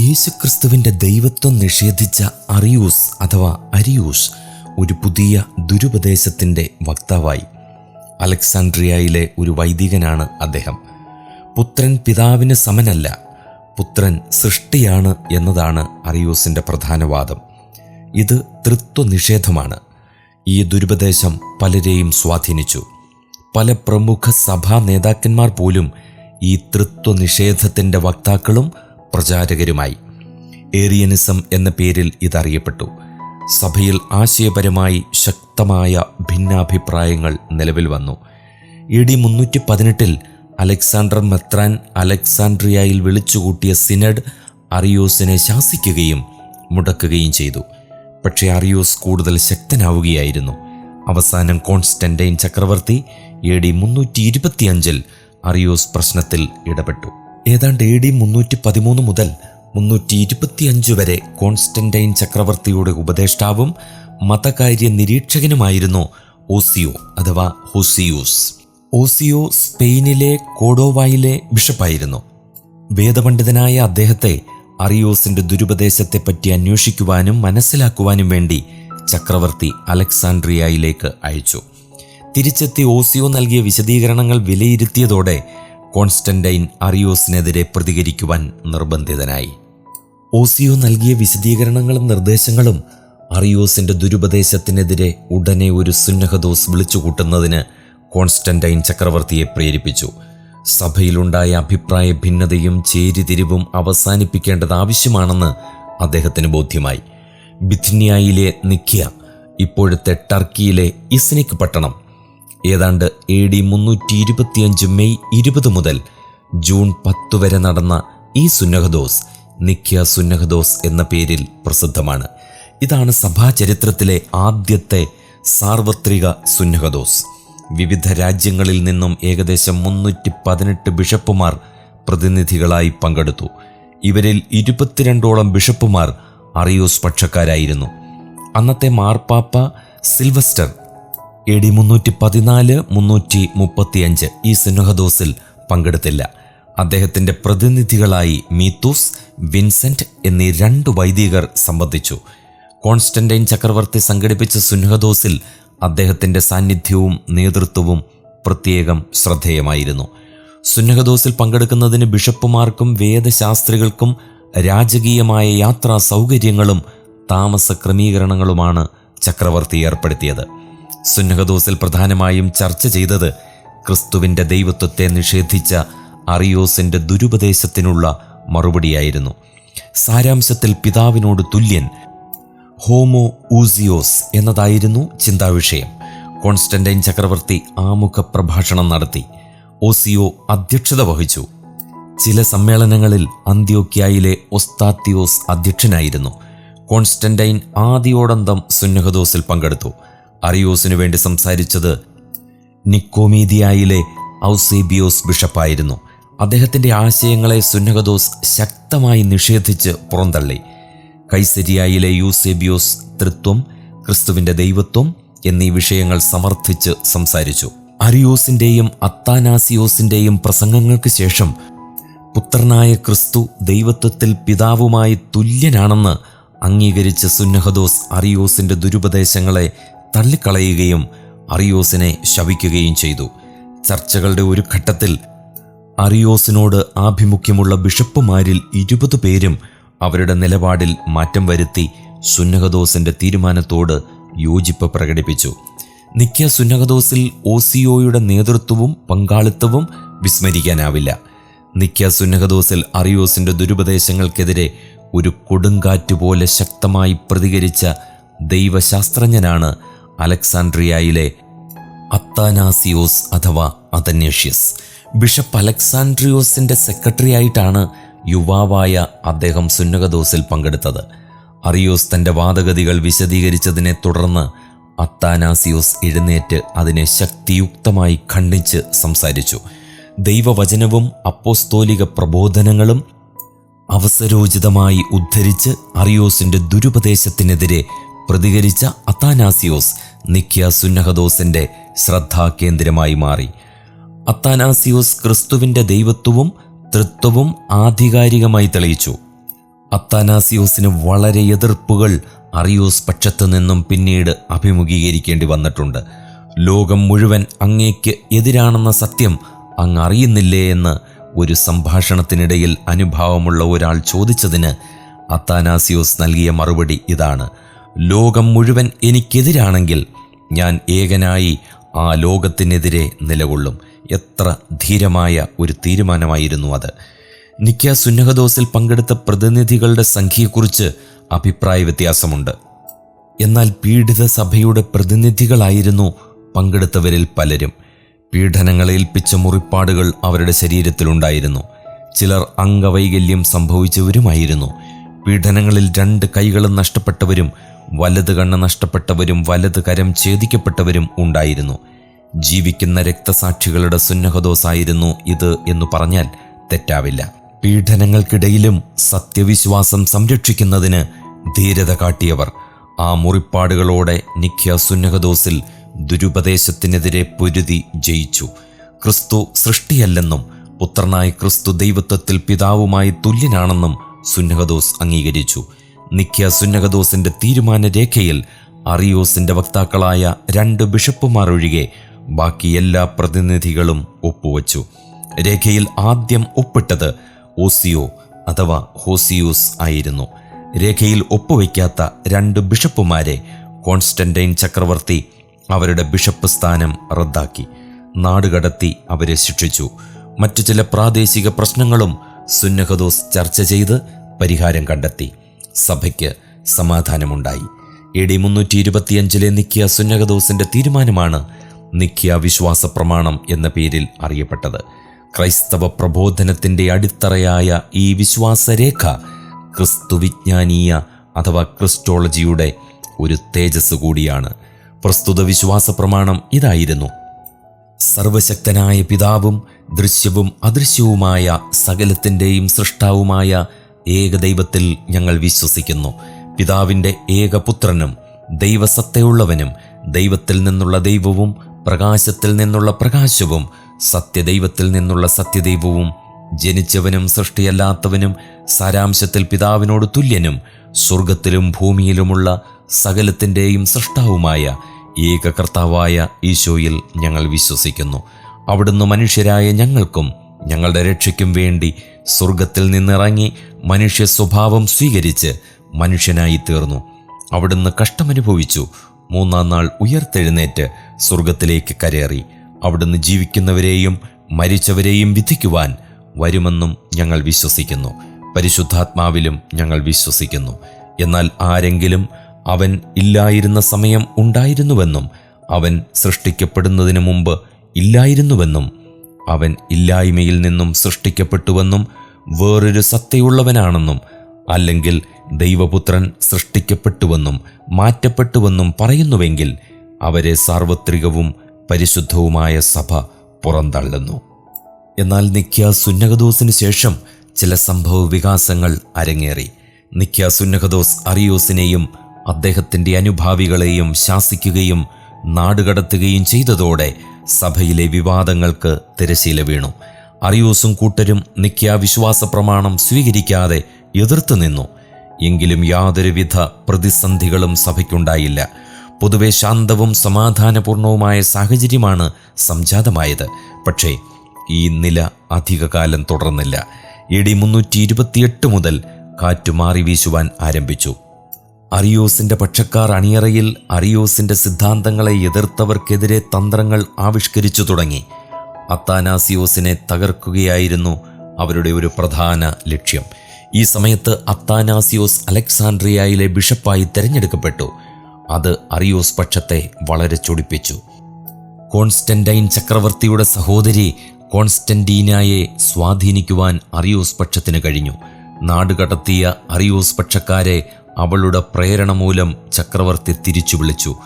യേശുക്രിസ്തുവിന്റെ ദൈവത്വം നിഷേധിച്ച അറിയൂസ് അഥവാ അരിയൂസ് ഒരു പുതിയ ദുരുപദേശത്തിന്റെ വക്താവായി. അലക്സാൻഡ്രിയയിലെ ഒരു വൈദികനാണ് അദ്ദേഹം. പുത്രൻ പിതാവിന് സമനല്ല പുത്രൻ സൃഷ്ടിയാണ് എന്നതാണ് അറിയൂസിന്റെ പ്രധാന വാദം. ഇത് തൃത്വ നിഷേധമാണ് ഈ ദുരുപദേശം പലരെയും സ്വാധീനിച്ചു. പല പ്രമുഖ സഭാ നേതാക്കന്മാർ പോലും ഈ തൃത്വ നിഷേധത്തിന്റെ വക്താക്കളും പ്രചാരകരുമായി. ഏറിയനിസം എന്ന പേരിൽ ഇതറിയപ്പെട്ടു. സഭയിൽ ആശയപരമായി ശക്തമായ ഭിന്നാഭിപ്രായങ്ങൾ നിലവിൽ വന്നു. എ ഡി മുന്നൂറ്റി പതിനെട്ടിൽ അലക്സാണ്ടർ മെത്രാൻ അലക്സാണ്ട്രിയയിൽ വിളിച്ചുകൂട്ടിയ സിനഡ് അറിയോസിനെ ശാസിക്കുകയും മുടക്കുകയും ചെയ്തു. പക്ഷേ അറിയോസ് കൂടുതൽ ശക്തനാവുകയായിരുന്നു. അവസാനം കോൺസ്റ്റന്റൈൻ ചക്രവർത്തി എ ഡി മുന്നൂറ്റി ഇരുപത്തിയഞ്ചിൽ അറിയോസ് പ്രശ്നത്തിൽ ഇടപെട്ടു. ഏതാണ്ട് എ ഡി മുന്നൂറ്റി പതിമൂന്ന് മുതൽ മുന്നൂറ്റി ഇരുപത്തിയഞ്ച് വരെ കോൺസ്റ്റന്റൈൻ ചക്രവർത്തിയുടെ ഉപദേഷ്ടാവും മതകാര്യ നിരീക്ഷകനുമായിരുന്നു ഓസിയോ അഥവാ ഹൊസിയൂസ്. ഓസിയോ സ്പെയിനിലെ കോഡോവായിലെ ബിഷപ്പായിരുന്നു. വേദപണ്ഡിതനായ അദ്ദേഹത്തെ അറിയോസിന്റെ ദുരുപദേശത്തെപ്പറ്റി അന്വേഷിക്കുവാനും മനസ്സിലാക്കുവാനും വേണ്ടി ചക്രവർത്തി അലക്സാണ്ട്രിയയിലേക്ക് അയച്ചു. തിരിച്ചെത്തി ഓസിയോ നൽകിയ വിശദീകരണങ്ങൾ വിലയിരുത്തിയതോടെ കോൺസ്റ്റന്റൈൻ അറിയോസിനെതിരെ പ്രതികരിക്കുവാൻ നിർബന്ധിതനായി. ഓസിയോ നൽകിയ വിശദീകരണങ്ങളും നിർദ്ദേശങ്ങളും അറിയോസിന്റെ ദുരുപദേശത്തിനെതിരെ ഉടനെ ഒരു സുന്നഹദോസ് വിളിച്ചുകൂട്ടുന്നതിന് കോൺസ്റ്റന്റൈൻ ചക്രവർത്തിയെ പ്രേരിപ്പിച്ചു. സഭയിലുണ്ടായ അഭിപ്രായ ഭിന്നതയും ചേരിതിരിവും അവസാനിപ്പിക്കേണ്ടത് ആവശ്യമാണെന്ന് അദ്ദേഹത്തിന് ബോധ്യമായി. ബിഥ്നിയയിലെ നിഖ്യ ഇപ്പോഴത്തെ ടർക്കിയിലെ ഇസ്നിക് പട്ടണം ഏതാണ്ട് എ ഡി മുന്നൂറ്റി ഇരുപത്തിയഞ്ച് മെയ് ഇരുപത് മുതൽ ജൂൺ പത്ത് വരെ നടന്ന ഈ സുന്നഹദോസ് നിഖ്യ സുന്നഹദോസ് എന്ന പേരിൽ പ്രസിദ്ധമാണ്. ഇതാണ് സഭാചരിത്രത്തിലെ ആദ്യത്തെ സാർവത്രിക സുന്നഹദോസ്. വിവിധ രാജ്യങ്ങളിൽ നിന്നും ഏകദേശം മുന്നൂറ്റി പതിനെട്ട് ബിഷപ്പുമാർ പ്രതിനിധികളായി പങ്കെടുത്തു. ഇവരിൽ ഇരുപത്തിരണ്ടോളം ബിഷപ്പുമാർ അറിയോസ് പക്ഷക്കാരായിരുന്നു. അന്നത്തെ മാർപ്പാപ്പ സിൽവസ്റ്റർ എ ഡി മുന്നൂറ്റി പതിനാല് മുന്നൂറ്റി മുപ്പത്തിയഞ്ച് ഈ സിനുഹദോസിൽ പങ്കെടുത്തില്ല. അദ്ദേഹത്തിന്റെ പ്രതിനിധികളായി മീത്തൂസ് വിൻസെന്റ് എന്നീ രണ്ട് വൈദികർ സംബന്ധിച്ചു. കോൺസ്റ്റന്റൈൻ ചക്രവർത്തി സംഘടിപ്പിച്ച സുൻഹദോസിൽ അദ്ദേഹത്തിന്റെ സാന്നിധ്യവും നേതൃത്വവും പ്രത്യേകം ശ്രദ്ധേയമായിരുന്നു. സുന്നഹദോസിൽ പങ്കെടുക്കുന്നതിന് ബിഷപ്പുമാർക്കും വേദശാസ്ത്രികൾക്കും രാജകീയമായ യാത്രാ സൗകര്യങ്ങളും താമസ ക്രമീകരണങ്ങളുമാണ് ചക്രവർത്തി ഏർപ്പെടുത്തിയത്. സുന്നഹദോസിൽ പ്രധാനമായും ചർച്ച ചെയ്തത് ക്രിസ്തുവിന്റെ ദൈവത്വത്തെ നിഷേധിച്ച അറിയോസിന്റെ ദുരുപദേശത്തിനുള്ള മറുപടിയായിരുന്നു. സാരാംശത്തിൽ പിതാവിനോട് തുല്യൻ ഹോമോ ഊസിയോസ് എന്നതായിരുന്നു ചിന്താവിഷയം. കോൺസ്റ്റന്റൈൻ ചക്രവർത്തി ആമുഖ പ്രഭാഷണം നടത്തി. ഓസിയോ അധ്യക്ഷത വഹിച്ചു. ചില സമ്മേളനങ്ങളിൽ അന്ത്യോക്യായിലെ ഒസ്താത്തിയോസ് അധ്യക്ഷനായിരുന്നു. കോൺസ്റ്റന്റൈൻ ആദ്യോടന്തം സുന്നഹദോസിൽ പങ്കെടുത്തു. അറിയോസിനു വേണ്ടി സംസാരിച്ചത് നിക്കോമീതിയായിലെ ഔസേബിയോസ് ബിഷപ്പായിരുന്നു. അദ്ദേഹത്തിന്റെ ആശയങ്ങളെ സുന്നഹദോസ് ശക്തമായി നിഷേധിച്ച് പുറന്തള്ളി. കൈസരിയായിലെ യൂസേബിയോസ് തൃത്വം ക്രിസ്തുവിന്റെ ദൈവത്വം എന്നീ വിഷയങ്ങൾ സമർത്ഥിച്ച് സംസാരിച്ചു. അരിയോസിന്റെയും അത്താനാസിയോസിന്റെയും പ്രസംഗങ്ങൾക്ക് ശേഷം പുത്രനായ ക്രിസ്തു ദൈവത്വത്തിൽ പിതാവുമായി തുല്യനാണെന്ന് അംഗീകരിച്ച സുന്നഹദോസ് അറിയോസിന്റെ ദുരുപദേശങ്ങളെ തള്ളിക്കളയുകയും അറിയോസിനെ ശവിക്കുകയും ചെയ്തു. ചർച്ചകളുടെ ഒരു ഘട്ടത്തിൽ അറിയോസിനോട് ആഭിമുഖ്യമുള്ള ബിഷപ്പുമാരിൽ ഇരുപത് പേരും അവരുടെ നിലപാടിൽ മാറ്റം വരുത്തി സുന്നഹദോസിന്റെ തീരുമാനത്തോട് യോജിപ്പ് പ്രകടിപ്പിച്ചു. നിക്ക സുന്നഹദോസിൽ ഓസിയോയുടെ നേതൃത്വവും പങ്കാളിത്തവും വിസ്മരിക്കാനാവില്ല. നിക്ക സുന്നഹദോസിൽ അറിയോസിന്റെ ദുരുപദേശങ്ങൾക്കെതിരെ ഒരു കൊടുങ്കാറ്റ് പോലെ ശക്തമായി പ്രതികരിച്ച ദൈവശാസ്ത്രജ്ഞനാണ് അലക്സാണ്ട്രിയയിലെ അത്താനാസിയോസ് അഥവാ അതന്യേഷ്യസ്. ബിഷപ്പ് അലക്സാൻഡ്രിയോസിന്റെ സെക്രട്ടറി ആയിട്ടാണ് യുവാവായ അദ്ദേഹം സുന്നകദോസിൽ പങ്കെടുത്തത്. അറിയോസ് തന്റെ വാദഗതികൾ വിശദീകരിച്ചതിനെ തുടർന്ന് അത്താനാസിയോസ് എഴുന്നേറ്റ് അതിനെ ശക്തിയുക്തമായി ഖണ്ഡിച്ച് സംസാരിച്ചു. ദൈവവചനവും അപ്പോസ്തോലിക പ്രബോധനങ്ങളും അവസരോചിതമായി ഉദ്ധരിച്ച് അറിയോസിന്റെ ദുരുപദേശത്തിനെതിരെ പ്രതികരിച്ച അത്താനാസിയോസ് നിക്യ സുന്നഹദോസിന്റെ ശ്രദ്ധാകേന്ദ്രമായി മാറി. അത്താനാസിയോസ് ക്രിസ്തുവിന്റെ ദൈവത്വവും തൃത്വവും ആധികാരികമായി തെളിയിച്ചു. അത്താനാസിയോസിന് വളരെ എതിർപ്പുകൾ അറിയോസ് പക്ഷത്തു നിന്നും പിന്നീട് അഭിമുഖീകരിക്കേണ്ടി വന്നിട്ടുണ്ട്. ലോകം മുഴുവൻ അങ്ങേക്ക് എതിരാണെന്ന സത്യം അങ്ങ് അറിയുന്നില്ലേ എന്ന് ഒരു സംഭാഷണത്തിനിടയിൽ അനുഭാവമുള്ള ഒരാൾ ചോദിച്ചതിന് അത്താനാസിയോസ് നൽകിയ മറുപടി ഇതാണ്. ലോകം മുഴുവൻ എനിക്കെതിരാണെങ്കിൽ ഞാൻ ഏകനായി ആ ലോകത്തിനെതിരെ നിലകൊള്ളും. എത്ര ധീരമായ ഒരു തീരുമാനമായിരുന്നു അത്. നിക്ക സുന്നഹദോസിൽ പങ്കെടുത്ത പ്രതിനിധികളുടെ സംഖ്യയെക്കുറിച്ച് അഭിപ്രായ വ്യത്യാസമുണ്ട്. എന്നാൽ പീഡിത സഭയുടെ പ്രതിനിധികളായിരുന്നു പങ്കെടുത്തവരിൽ പലരും. പീഡനങ്ങളേൽപ്പിച്ച മുറിപ്പാടുകൾ അവരുടെ ശരീരത്തിലുണ്ടായിരുന്നു ചിലർ അംഗവൈകല്യം സംഭവിച്ചവരുമായിരുന്നു. പീഡനങ്ങളിൽ രണ്ട് കൈകളും നഷ്ടപ്പെട്ടവരും വലത് കണ്ണ് നഷ്ടപ്പെട്ടവരും വലത് കരം ഛേദിക്കപ്പെട്ടവരും ഉണ്ടായിരുന്നു. ജീവിക്കുന്ന രക്തസാക്ഷികളുടെ സുന്നഹദോസായിരുന്നു ഇത് എന്ന് പറഞ്ഞാൽ തെറ്റാവില്ല. പീഡനങ്ങൾക്കിടയിലും സത്യവിശ്വാസം സംരക്ഷിക്കുന്നതിന് ധീരത കാട്ടിയവർ. ആ മുറിപ്പാടുകളോടെ നിഖ്യ സുന്നഹദോസിൽ ദുരുപദേശത്തിനെതിരെ പൊരുതി ജയിച്ചു. ക്രിസ്തു സൃഷ്ടിയല്ലെന്നും പുത്രനായ ക്രിസ്തു ദൈവത്വത്തിൽ പിതാവുമായി തുല്യനാണെന്നും സുന്നഹദോസ് അംഗീകരിച്ചു. നിഖ്യ സുന്നഹദോസിന്റെ തീരുമാന രേഖയിൽ അറിയോസിന്റെ വക്താക്കളായ രണ്ട് ബിഷപ്പുമാർ ഒഴികെ ബാക്കി എല്ലാ പ്രതിനിധികളും ഒപ്പുവച്ചു. രേഖയിൽ ആദ്യം ഒപ്പിട്ടത് ഓസിയോ അഥവാ ഹോസിയോസ് ആയിരുന്നു. രേഖയിൽ ഒപ്പുവയ്ക്കാത്ത രണ്ട് ബിഷപ്പുമാരെ കോൺസ്റ്റന്റൈൻ ചക്രവർത്തി അവരുടെ ബിഷപ്പ് സ്ഥാനം റദ്ദാക്കി. നാടുകടത്തി അവരെ ശിക്ഷിച്ചു. മറ്റു ചില പ്രാദേശിക പ്രശ്നങ്ങളും സുന്നഹദോസ് ചർച്ച ചെയ്ത് പരിഹാരം കണ്ടെത്തി. സഭയ്ക്ക് സമാധാനമുണ്ടായി. എ ഡി മുന്നൂറ്റി ഇരുപത്തിയഞ്ചിലെ നിക്കിയ സുന്നകദോസിന്റെ തീരുമാനമാണ് നിക്കിയ വിശ്വാസ പ്രമാണം എന്ന പേരിൽ അറിയപ്പെട്ടത്. ക്രൈസ്തവ പ്രബോധനത്തിന്റെ അടിത്തറയായ ഈ വിശ്വാസരേഖ ക്രിസ്തുവിജ്ഞാനീയ അഥവാ ക്രിസ്റ്റോളജിയുടെ ഒരു തേജസ് കൂടിയാണ്. പ്രസ്തുത വിശ്വാസ പ്രമാണം ഇതായിരുന്നു. സർവശക്തനായ പിതാവും ദൃശ്യവും അദൃശ്യവുമായ സകലത്തിന്റെയും സൃഷ്ടാവുമായ ഏകദൈവത്തിൽ ഞങ്ങൾ വിശ്വസിക്കുന്നു. പിതാവിന്റെ ഏകപുത്രനും ദൈവസത്തയുള്ളവനും ദൈവത്തിൽ നിന്നുള്ള ദൈവവും പ്രകാശത്തിൽ നിന്നുള്ള പ്രകാശവും സത്യദൈവത്തിൽ നിന്നുള്ള സത്യദൈവവും ജനിച്ചവനും സൃഷ്ടിയല്ലാത്തവനും സാരാംശത്തിൽ പിതാവിനോട് തുല്യനും സ്വർഗത്തിലും ഭൂമിയിലുമുള്ള സകലത്തിന്റെയും സൃഷ്ടാവുമായ ഏക കർത്താവായ ഈശോയിൽ ഞങ്ങൾ വിശ്വസിക്കുന്നു. അവിടുന്ന് മനുഷ്യരായ ഞങ്ങൾക്കും ഞങ്ങളുടെ രക്ഷയ്ക്കും വേണ്ടി സ്വർഗത്തിൽ നിന്നിറങ്ങി മനുഷ്യ സ്വഭാവം സ്വീകരിച്ച് മനുഷ്യനായി തീർന്നു. അവിടുന്ന് കഷ്ടമനുഭവിച്ചു. മൂന്നാം നാൾ ഉയർത്തെഴുന്നേറ്റ് സ്വർഗത്തിലേക്ക് കരേറി. അവിടുന്ന് ജീവിക്കുന്നവരെയും മരിച്ചവരെയും വിധിക്കുവാൻ വരുമെന്നും ഞങ്ങൾ വിശ്വസിക്കുന്നു. പരിശുദ്ധാത്മാവിലും ഞങ്ങൾ വിശ്വസിക്കുന്നു. എന്നാൽ ആരെങ്കിലും അവൻ ഇല്ലായിരുന്ന സമയം ഉണ്ടായിരുന്നുവെന്നും അവൻ സൃഷ്ടിക്കപ്പെടുന്നതിന് മുമ്പ് ഇല്ലായിരുന്നുവെന്നും അവൻ ഇല്ലായ്മയിൽ നിന്നും സൃഷ്ടിക്കപ്പെട്ടുവെന്നും വേറൊരു സത്തയുള്ളവനാണെന്നും അല്ലെങ്കിൽ ദൈവപുത്രൻ സൃഷ്ടിക്കപ്പെട്ടുവെന്നും മാറ്റപ്പെട്ടുവെന്നും പറയുന്നുവെങ്കിൽ അവരെ സാർവത്രികവും പരിശുദ്ധവുമായ സഭ പുറന്തള്ളുന്നു. എന്നാൽ നിഖ്യ സുന്നഹദോസിന് ശേഷം ചില സംഭവ വികാസങ്ങൾ അരങ്ങേറി. നിഖ്യ സുന്നഹദോസ് അറിയോസിനെയും അദ്ദേഹത്തിന്റെ അനുഭാവികളെയും ശാസിക്കുകയും നാടുകടത്തുകയും ചെയ്തതോടെ സഭയിലെ വിവാദങ്ങൾക്ക് തിരശീല വീണു. അറിയൂസും കൂട്ടരും നിക്കിയ വിശ്വാസ പ്രമാണം സ്വീകരിക്കാതെ എതിർത്തു നിന്നു. എങ്കിലും യാതൊരുവിധ പ്രതിസന്ധികളും സഭയ്ക്കുണ്ടായില്ല. പൊതുവെ ശാന്തവും സമാധാനപൂർണവുമായ സാഹചര്യമാണ് സംജാതമായത്. പക്ഷേ ഈ നില അധികകാലം തുടർന്നില്ല. എ ഡി മുന്നൂറ്റി ഇരുപത്തിയെട്ട് മുതൽ കാറ്റു മാറി വീശുവാൻ ആരംഭിച്ചു. അറിയോസിന്റെ പക്ഷക്കാർ അണിയറയിൽ അറിയോസിന്റെ സിദ്ധാന്തങ്ങളെ എതിർത്തവർക്കെതിരെ തന്ത്രങ്ങൾ ആവിഷ്കരിച്ചു തുടങ്ങി. അത്താനാസിയോസിനെ തകർക്കുകയായിരുന്നു അവരുടെ ഒരു പ്രധാന ലക്ഷ്യം. ഈ സമയത്ത് അത്താനാസിയോസ് അലക്സാൻഡ്രിയയിലെ ബിഷപ്പായി തിരഞ്ഞെടുക്കപ്പെട്ടു. അത് അറിയോസ് പക്ഷത്തെ വളരെ ചൊടിപ്പിച്ചു. കോൺസ്റ്റന്റൈൻ ചക്രവർത്തിയുടെ സഹോദരി കോൺസ്റ്റന്റീനായെ സ്വാധീനിക്കുവാൻ അറിയോസ് പക്ഷത്തിന് കഴിഞ്ഞു. നാടുകടത്തിയ അറിയോസ് പക്ഷക്കാരെ അവളുടെ പ്രേരണ മൂലം ചക്രവർത്തി തിരിച്ചു വിളിച്ചു.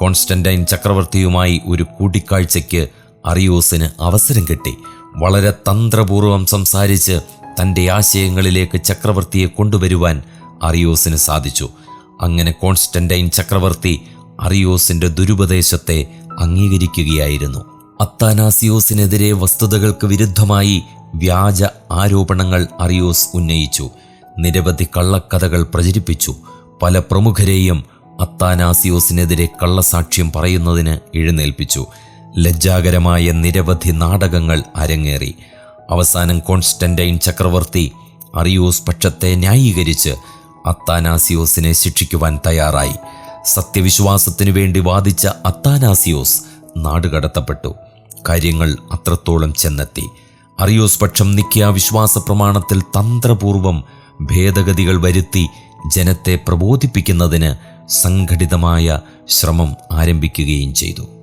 കോൺസ്റ്റന്റൈൻ ചക്രവർത്തിയുമായി ഒരു കൂടിക്കാഴ്ചയ്ക്ക് അറിയോസിന് അവസരം കിട്ടി. വളരെ തന്ത്രപൂർവം സംസാരിച്ച് തന്റെ ആശയങ്ങളിലേക്ക് ചക്രവർത്തിയെ കൊണ്ടുവരുവാൻ അറിയോസിന് സാധിച്ചു. അങ്ങനെ കോൺസ്റ്റന്റൈൻ ചക്രവർത്തി അറിയോസിന്റെ ദുരുപദേശത്തെ അംഗീകരിക്കുകയായിരുന്നു. അത്താനാസിയോസിനെതിരെ വസ്തുതകൾക്ക് വിരുദ്ധമായി വ്യാജ ആരോപണങ്ങൾ അറിയോസ് ഉന്നയിച്ചു. നിരവധി കള്ളക്കഥകൾ പ്രചരിപ്പിച്ചു. പല പ്രമുഖരെയും അത്താനാസിയോസിനെതിരെ കള്ളസാക്ഷ്യം പറയുന്നതിന് എഴുന്നേൽപ്പിച്ചു. ലജ്ജാകരമായ നിരവധി നാടകങ്ങൾ അരങ്ങേറി. അവസാനം കോൺസ്റ്റന്റൈൻ ചക്രവർത്തി അറിയോസ് പക്ഷത്തെ ന്യായീകരിച്ച് അത്താനാസിയോസിനെ ശിക്ഷിക്കുവാൻ തയ്യാറായി. സത്യവിശ്വാസത്തിനു വേണ്ടി വാദിച്ച അത്താനാസിയോസ് നാടുകടത്തപ്പെട്ടു. കാര്യങ്ങൾ അത്രത്തോളം ചെന്നെത്തി. അറിയോസ് പക്ഷം നിക്കിയ വിശ്വാസ പ്രമാണത്തിൽ തന്ത്രപൂർവം ഭേദഗതികൾ വരുത്തി ജനത്തെ പ്രബോധിപ്പിക്കുന്നതിന് സംഘടിതമായ ശ്രമം ആരംഭിക്കുകയും ചെയ്തു.